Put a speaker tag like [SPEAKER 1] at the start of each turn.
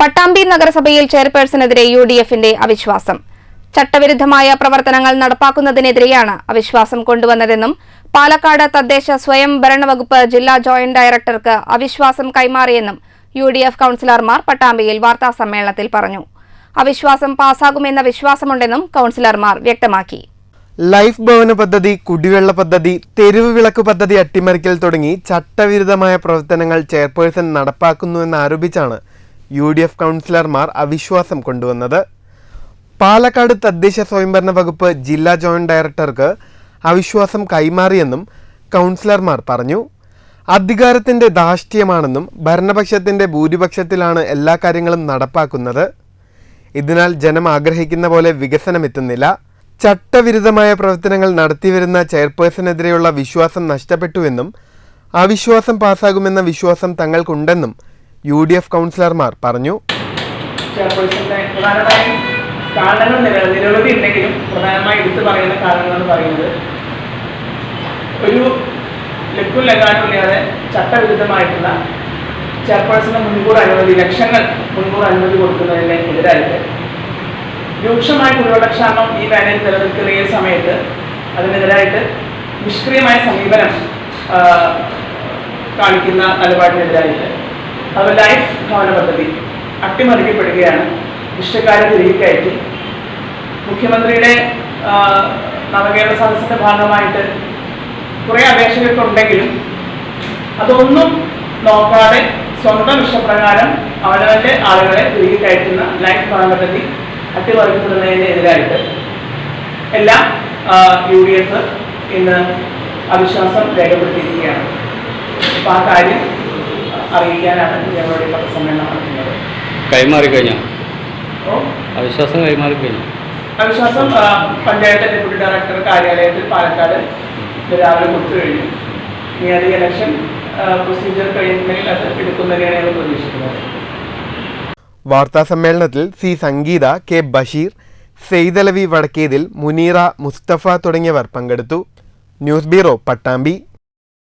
[SPEAKER 1] പട്ടാമ്പി നഗരസഭയിൽ ചെയർപേഴ്സണെതിരെ U D എഫിന്റെ അവിശ്വാസം. ചട്ടവിരുദ്ധമായ പ്രവർത്തനങ്ങൾ നടപ്പാക്കുന്നതിനെതിരെയാണ് അവിശ്വാസം കൊണ്ടുവന്നതെന്നും പാലക്കാട് തദ്ദേശ സ്വയംഭരണ വകുപ്പ് ജില്ലാ ജോയിന്റ് ഡയറക്ടർക്ക് അവിശ്വാസം കൈമാറിയെന്നും യു ഡി എഫ് കൌൺസിലർമാർ പട്ടാമ്പിയിൽ വാർത്താസമ്മേളനത്തിൽ പറഞ്ഞു. അവിശ്വാസം പാസാകുമെന്ന വിശ്വാസമുണ്ടെന്നും കൌൺസിലർമാർ വ്യക്തമാക്കി.
[SPEAKER 2] ലൈഫ് ഭവന പദ്ധതി കുടിവെള്ള പദ്ധതി തെരുവ് വിളക്ക് പദ്ധതി അട്ടിമറിക്കൽ തുടങ്ങി ചട്ടവിരുദ്ധമായ പ്രവർത്തനങ്ങൾ ചെയർപേഴ്സൺ നടപ്പാക്കുന്നുവെന്ന് ആരോപിച്ചാണ് യു ഡി എഫ് കൗൺസിലർമാർ അവിശ്വാസം കൊണ്ടുവന്നത്. പാലക്കാട് തദ്ദേശ സ്വയംഭരണ വകുപ്പ് ജില്ലാ ജോയിന്റ് ഡയറക്ടർക്ക് അവിശ്വാസം കൈമാറിയെന്നും കൗൺസിലർമാർ പറഞ്ഞു. അധികാരത്തിന്റെ ധാഷ്ട്യമാണെന്നും ഭരണപക്ഷത്തിന്റെ ഭൂരിപക്ഷത്തിലാണ് എല്ലാ കാര്യങ്ങളും നടപ്പാക്കുന്നത്. ഇതിനാൽ ജനം ആഗ്രഹിക്കുന്ന പോലെ വികസനമെത്തുന്നില്ല ചട്ടവിരുദ്ധമായ പ്രവർത്തനങ്ങൾ നടത്തിവരുന്ന ചെയർപേഴ്സണെതിരെയുള്ള വിശ്വാസം നഷ്ടപ്പെട്ടുവെന്നും അവിശ്വാസം പാസ്സാകുമെന്ന വിശ്വാസം തങ്ങൾക്കുണ്ടെന്നും യു ഡി എഫ് കൗൺസിലർമാർ പറഞ്ഞു.
[SPEAKER 3] കാരണങ്ങൾ ഉണ്ടെങ്കിലും പ്രധാനമായി പറയുന്ന പറയുന്നത്. ഒരു ലക്കും ലഗാനുമില്ലാതെ ചട്ടവിരുദ്ധമായിട്ടുള്ള ചെയർപേഴ്സണ് മുൻകൂർ അനുമതി ലക്ഷങ്ങൾ മുൻകൂർ അനുമതി കൊടുക്കുന്നതിന് രൂക്ഷമായ കുടിവെള്ളക്ഷാമം ഈ വേനൽ നിലനിൽക്കുന്ന സമയത്ത് അതിനെതിരായിട്ട് നിഷ്ക്രിയമായ സമീപനം കാണിക്കുന്ന നിലപാടിനെതിരായിട്ട് അത് ലൈഫ് ഭവന പദ്ധതി. അട്ടിമറിക്കപ്പെടുകയാണ്. ഇഷ്ടക്കാരെ തിരികെ മുഖ്യമന്ത്രിയുടെ നവകേരള സദസ്സിന്റെ ഭാഗമായിട്ട് കുറേ അപേക്ഷകർക്കുണ്ടെങ്കിലും അതൊന്നും നോക്കാതെ സ്വന്തം ഇഷ്ടപ്രകാരം അവനവന്റെ ആളുകളെ തിരികെ കയറ്റുന്ന ലൈഫ് ഭവന പദ്ധതി അട്ടിമറിക്കപ്പെടുന്നതിനെതിരായിട്ട് എല്ലാം യു ഡി എഫ് ഇന്ന് അവിശ്വാസം രേഖപ്പെടുത്തിയിരിക്കുകയാണ്. അപ്പോൾ ആ കാര്യം അറിയിക്കാനാണ് ഞങ്ങളുടെ പത്രസമ്മേളനം നടത്തുന്നത്
[SPEAKER 4] കൈമാറി
[SPEAKER 3] കഴിഞ്ഞോ?
[SPEAKER 4] അവിശ്വാസം കൈമാറിക്കഴിഞ്ഞു
[SPEAKER 3] അവിശ്വാസം പഞ്ചായത്ത് ഡെപ്യൂട്ടി ഡയറക്ടർ കാര്യാലയത്തിൽ പാലക്കാട് രാവിലെ കൊടുത്തു കഴിഞ്ഞു. ഇനി അത് ഇലക്ഷൻ പ്രൊസീജിയർ കഴിയുന്നെങ്കിൽ അത് എടുക്കുന്നതിനാണ് ഞങ്ങൾ പ്രതീക്ഷിക്കുന്നത്.
[SPEAKER 2] വാർത്താ സമ്മേളനത്തിൽ സി സംഗീത കെ ബഷീർ സെയ്തലവി വടക്കേതിൽ മുനീറ മുസ്തഫ തുടങ്ങിയവർ പങ്കെടുത്തു. News bureau Pattambi.